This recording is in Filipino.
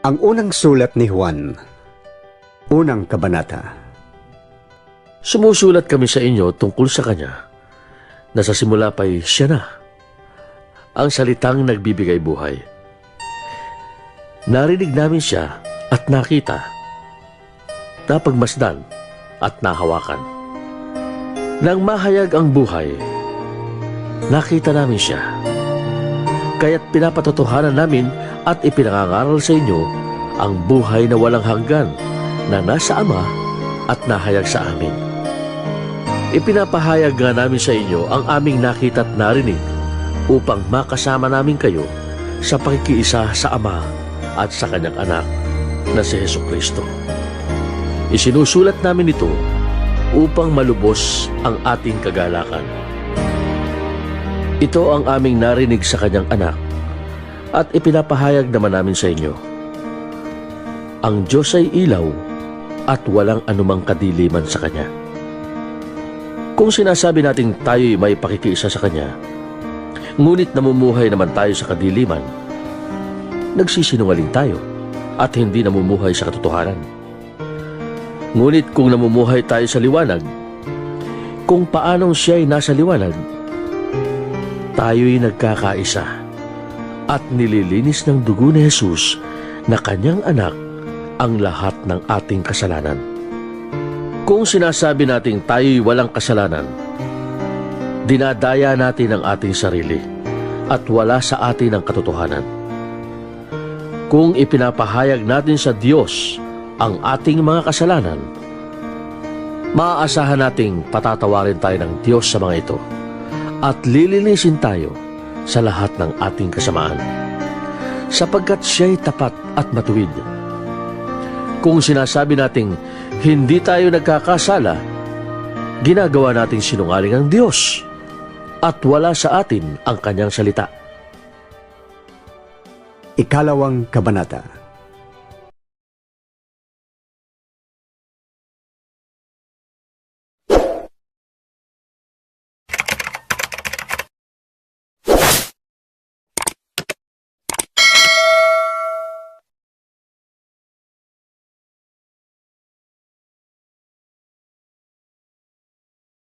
Ang unang sulat ni Juan, unang kabanata. Sumusulat kami sa inyo tungkol sa Kanya na sa simula pa'y siya na, ang salitang nagbibigay buhay. Narinig namin siya at nakita, napagmasdan at nahawakan. Nang mahayag ang buhay, nakita namin siya. Kaya't pinapatotohanan namin at ipinangangaral sa inyo ang buhay na walang hanggan na nasa Ama at nahayag sa amin. Ipinapahayag nga namin sa inyo ang aming nakita at narinig upang makasama namin kayo sa pakikiisa sa Ama at sa Kanyang Anak na si Heso Kristo. Isinusulat namin ito upang malubos ang ating kagalakan. Ito ang aming narinig sa Kanyang Anak at ipinapahayag naman namin sa inyo. Ang Diyos ay ilaw at walang anumang kadiliman sa Kanya. Kung sinasabi nating tayo'y may pakikiisa sa Kanya, ngunit namumuhay naman tayo sa kadiliman, nagsisinungaling tayo at hindi namumuhay sa katotohanan. Ngunit kung namumuhay tayo sa liwanag, kung paanong siya'y nasa liwanag, tayo'y nagkakaisa at nililinis ng dugo ni Jesus na kanyang anak ang lahat ng ating kasalanan. Kung sinasabi nating tayo'y walang kasalanan, dinadaya natin ang ating sarili at wala sa atin ang katotohanan. Kung ipinapahayag natin sa Diyos ang ating mga kasalanan, maaasahan nating patatawarin tayo ng Diyos sa mga ito at lilinisin tayo sa lahat ng ating kasamaan sapagkat siya'y tapat at matuwid. Kung sinasabi nating hindi tayo nagkakasala, ginagawa nating sinungaling ang Diyos at wala sa atin ang kanyang salita. Ikalawang kabanata.